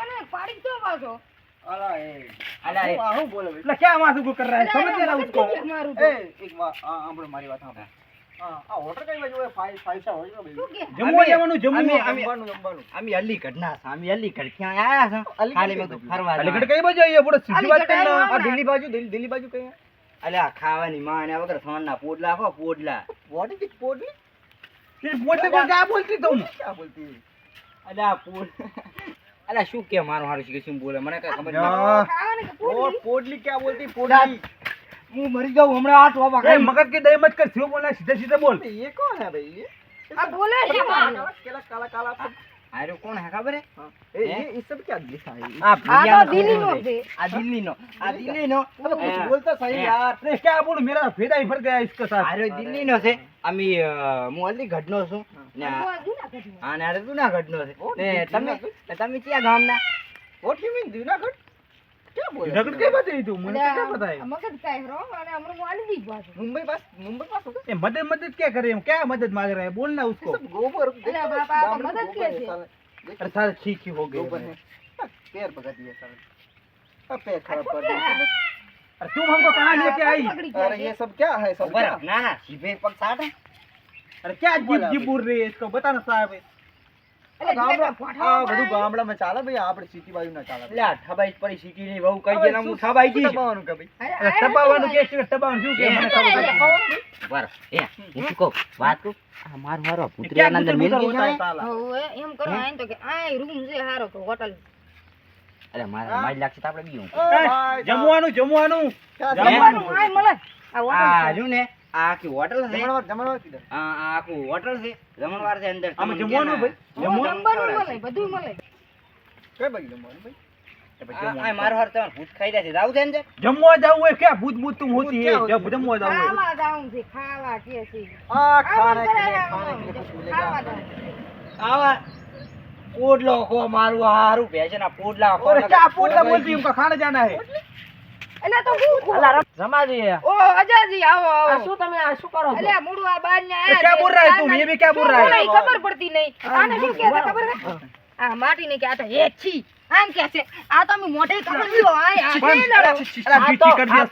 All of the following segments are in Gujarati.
દિલ્હી બાજુ પાડી તો પાછો. અલા એ. અલા એ. હું બોલે એટલે ક્યાં માથું કો? કર રહા હે ખાવાની માને વગર સોન ના પોડલા ખો પોડલા. પોડલી? પોડલી બોલતી તું? બોલતી? અલ્યા પોડ અલ્યા શું કે મારું હારું છે કે શું બોલે મને કઈ ખબર યા. નથી ખાવાની કે ઓ પૂરી? પોડલી ક્યાં બોલતી પોડલી હું મરી જાઉં હમણાં આ ટોપા ए ખાઈ मगज की दही मत कर क्यों बोला सीधे सीधे बोल ये कौन है भाई ये આ બોલે છે મારું. काला काला काला सब આર્યો કોણ હે ખબર હે हाँ ए ये ये सब क्या लिखा है આ આ તો દિલ્હીનો છે. આ દિલ્હીનો આ દિલ્હીનો अबे कुछ हाँ। बोलता सही हाँ। यार अरे क्या बोलूं मेरा फेदा ही भर गया इसके साथ આર્યો દિલ્હીનો છે અમે અ, હું અલીગઢનો છું ને આ- આ જૂનાગઢનો. આ ને આર્યો જુનાગઢનો છે ઓ, ને તમે જુનાગઢ? તમે ક્યાં ગામના व्हाट यू मीन जूनागढ़ क्या बोल जगत क्या बात है तू मुझे અલ્યા, क्या पता है આ મગજ કાંઈ હરો અને હમણાં હું આલી દઈશ પાછું. मुंबई पास मुंबई पास होगा ये मदद मदद क्या करे हम क्या मदद मांग रहे हैं बोलना ये उसको सब गोबर अरे बाबा, आप मदद कैसे? अरे सारे ठीक ही हो गए गोबर है हाँ, पैर पकड़ दिए साले हाँ, पैर खराब कर क्या है? दिए अरे तुम हमको कहाँ लेके आई પકડી ગયા अरे છે. ये सब क्या है सब બરાબર क्या ના ના સીધે પગ સાટે अरे क्या जीप जीप उड़ रही है इसको बता ना साहब આ બધું ગામડામાં ચાલે ભાઈ આપણે સિટી બાજુ ના ચાલે એટલે ઠબાઈ પડી સિટી ની બહુ કઈ જેના હું ઠબાઈ જી ઠબાવાનું કે ભાઈ? અરે ઠબાવાનું કે છે? ઠબાવાનું શું કે? મને ખબર નથી બર એ હું શું વાત કહું આ માર મારો પુત્રી અંદર મિલ ગયો હો? એમ કરો આઈ તો કે આ રૂમ છે હારો તો હોટલ. અરે મારા મારી લાગશે તો આપણે બીયું જમવાનું જમવાનું. જમવાનું. આય મળે. આ હોટલ આ જો ને આ આખી હોટલ છે? જમણવાર જમણવાર કીધું. હા આ આખું હોટલ છે? જમણવાર છે અંદર. આમ જમવાનું ભાઈ? જમવાનું મળે બધું મળે. કઈ ભાઈ જમવાનું ભાઈ? આ જાના હે? એટલે તો હું અલા રમાજી ઓ અજાજી આવો આવો. શું તમે આ શું કરો અલે મૂળું આ બાર ને આ કે બોલ રહા તું? યે ભી કે બોલ રહા ખબર પડતી નહીં. આને શું કહેતા ખબર આ માટી ને કે આ તો એક છી. આમ કે છે આ તો મોટે કપડ્યો આ લડો આ તો આ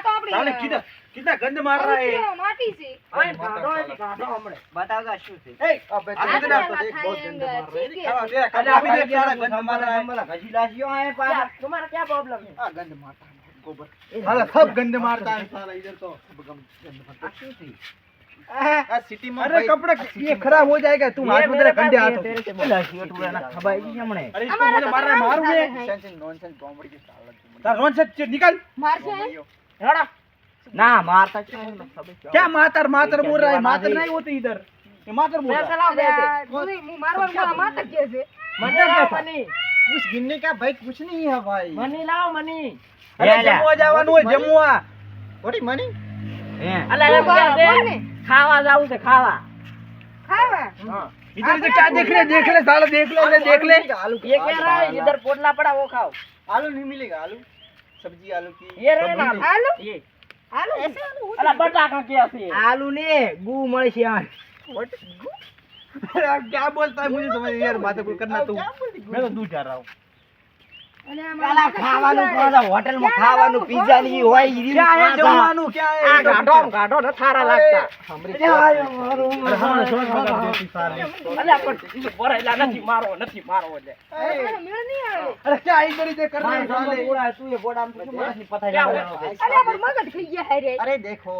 તો આપણી કિતના ગંદ માર રહા હે માટી છે ઓય ગાડો એ ગાડો હમણે બતાવગા શું છે એ અબે તો ના તો દેખ બહુ ગંદ માર રહે ખાવા દે કાલે આપી દે તારા ગંદ માર રહા હમણા ગજી લાસ્યો હે પાછા તમારા ક્યાં પ્રોબ્લેમ હે આ ગંદ મારતા ગોબર હાલા સબ ગંદ મારતા હે સારા ઇધર તો ગંદ મારતા શું છે આ સિટી માં અરે કપડા ये खराब हो जाएगा तुम हाथ में तेरे कंधे हाथ એટલે શર્ટ ઉડાના ખબાઈ ગઈ હમણે અરે તો મને મારે મારું મે ટેન્શન નોનસેન્સ બોમ્બડી કે સાલા તાર નોનસેન્સ નિકાલ મારશે રડા ના મારતા क्या मातर मातर बोल रहा है मातर नहीं होती इधर ये मातर बोल रहा है मारवा क्या मातर कैसे मतलब मनी कुछ गिनने का भाई कुछ नहीं है भाई मनी लाओ मनी अरे जमुआ जावानू है जमुआ थोड़ी मनी अरे अरे ખાવા જાવું છે ખાવા ખાવા हाँ इधर से क्या देख रहे देख ले साला देख ले ले देख ले आलू ये कह रहा है इधर पोटला पड़ा वो खाओ आलू नहीं मिलेगा आलू सब्जी आलू की ये रहे ना सब्जी- આલુ ये આલુ એસે આલુ હોય? અલા બટાકા કે છે આલુ ને ગુ મળી છે આ What? अरे यार, क्या बोलता है मुझे समझ नहीं यार बातें कोई करना तू क्या बोलती मैं तो दूर जा रहा हूँ અને આમાં કાલા ખાવાનું પાછા હોટેલમાં ખાવાનું પીઝા ની હોય ઈરી આ જમવાનું કે આ ગાઢો ગાઢો ન થારા લાગતા અરે પણ ભરાયલા નથી મારો નથી મારો એટલે અરે કે આઈ કરી દે કરવા બોડા તું એ બોડા માં પતાઈ અરે પણ મગજ ખઈ ગયા રે અરે દેખો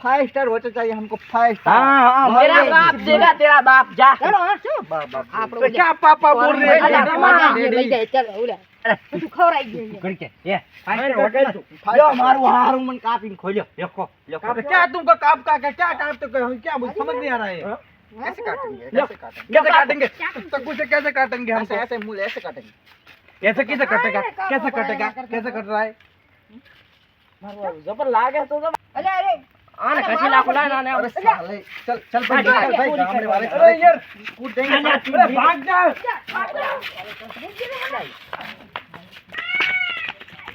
फाइव स्टार होटल चाहिए हमको फाइव स्टार हाँ हाँ मेरा बाप देगा तेरा बाप जा चलो हाँ चलो बाप बाप क्या पापा बोल रहे हैं चलो क्या તમારા मामा? જે લઈ જાય ચાલો ઓલા બધું ખવડાવી દઈએ ઘડી કે એ ફાઈન હોટેલ તું લ્યો મારું હારું મને કાપીને ખોલ્યો લેખો લેખો अबे क्या तुमको काप का क्या क्या काप तो क्या मुझे समझ नहीं आ रहा है कैसे काटेंगे लो। कैसे काटेंगे कैसे काटेंगे तक्कू से कैसे काटेंगे ऐसे हमको ऐसे मूल ऐसे काटेंगे कैसे कैसे कटेगा अरे, कापो कैसे भाई, कटेगा ना करता कैसे कट रहा है મારું જબર લાગે તો જબર અલે અરે આને ઘસી લાખો લાય આને अरे साले चल चल भाई हाँ, चल भाई पूरी गामड़े वाले अरे यार कूद देंगे अरे, अरे भाग जा જા, ભાગ જા. Ah!